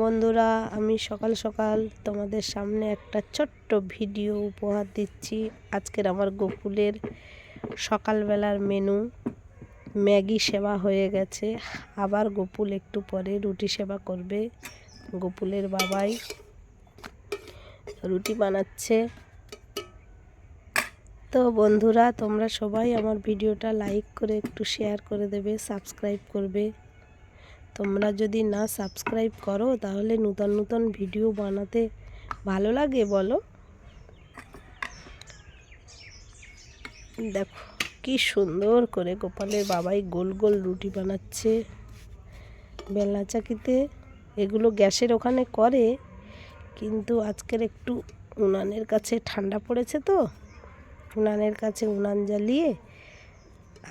বন্ধুরা, আমি সকাল সকাল তোমাদের সামনে একটা ছোট্ট ভিডিও উপহার দিচ্ছি। আজকের আমার গোকুলের সকালবেলার মেনু, ম্যাগি সেবা হয়ে গেছে। আবার গোপুল একটু পরে রুটি সেবা করবে। গোপুলের বাবাই রুটি বানাচ্ছে। তো বন্ধুরা, তোমরা সবাই আমার ভিডিওটা লাইক করে একটু শেয়ার করে দেবে, সাবস্ক্রাইব করবে। তোমরা যদি না সাবস্ক্রাইব করো, তাহলে নূতন নূতন ভিডিও বানাতে ভালো লাগে বলো? দেখো, কি সুন্দর করে গোপালের বাবাই গোল গোল রুটি বানাচ্ছে। বেলনা চাকিতে, এগুলো গ্যাসের ওখানে করে, কিন্তু আজকের একটু উনানের কাছে ঠান্ডা পড়েছে তো, উনানের কাছে উনান জ্বালিয়ে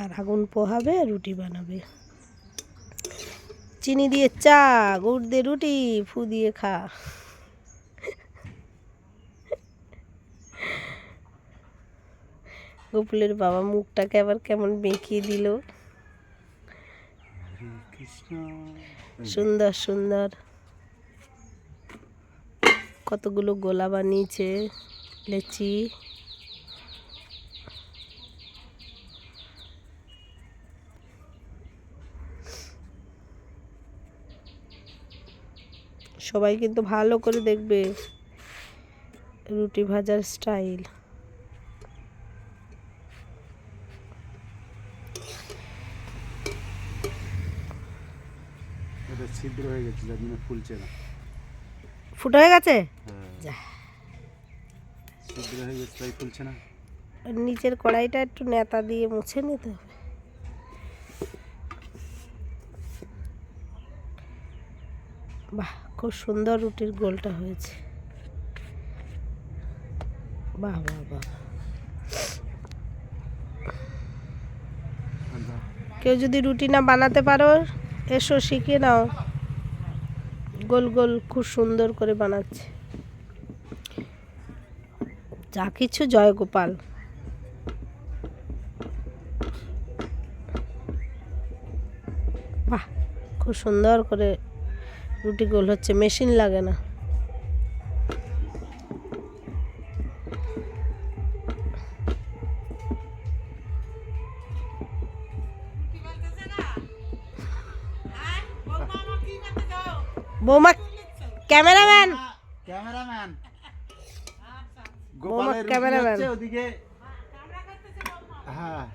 আর আগুন পোহাবে, রুটি বানাবে। চিনি দিয়ে চা গুড় দিয়ে রুটি ফু দিয়ে খা। গোপুলের বাবা মুখটাকে আবার কেমন বেঁকিয়ে দিল। সুন্দর সুন্দর। কতগুলো গোলা বানিয়েছে লেচি। সবাই কিন্তু ভালো করে দেখবে রুটি ভাজার স্টাইল। ছিদ্র হয়ে গেছে যার জন্য ফুলছে না। ফুটো হয়ে গেছে? হ্যাঁ। ছিদ্র হয়ে গেছে তাই ফুলছে না। নিচের কড়াইটা একটু নেতা দিয়ে মুছে নিতে হবে। বাহ, খুব সুন্দর রুটির গোলটা হয়েছে। বাহ বাহ বাহ। কেউ যদি রুটি না বানাতে পারো, এসো, শিখে নাও। গোল গোল, খুব সুন্দর করে বানাচ্ছে। যা কিছু জয় গোপাল। বাহ, খুব সুন্দর করে রুটি গোল হচ্ছে মেশিন লাগে না। বৌমা ক্যামেরাম্যান? ক্যামেরাম্যান। গোপালের ক্যামেরাম্যান। ওদিকে হ্যাঁ।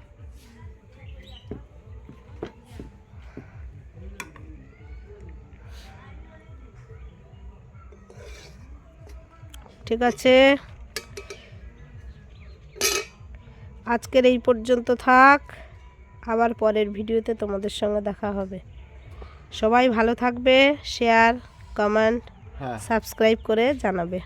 ঠিক আছে? আজকের এই পর্যন্ত থাক। আবার পরের ভিডিওতে তোমাদের সঙ্গে দেখা হবে। সবাই ভালো থাকবে শেয়ার কমেন্ট সাবস্ক্রাইব করে জানাবে।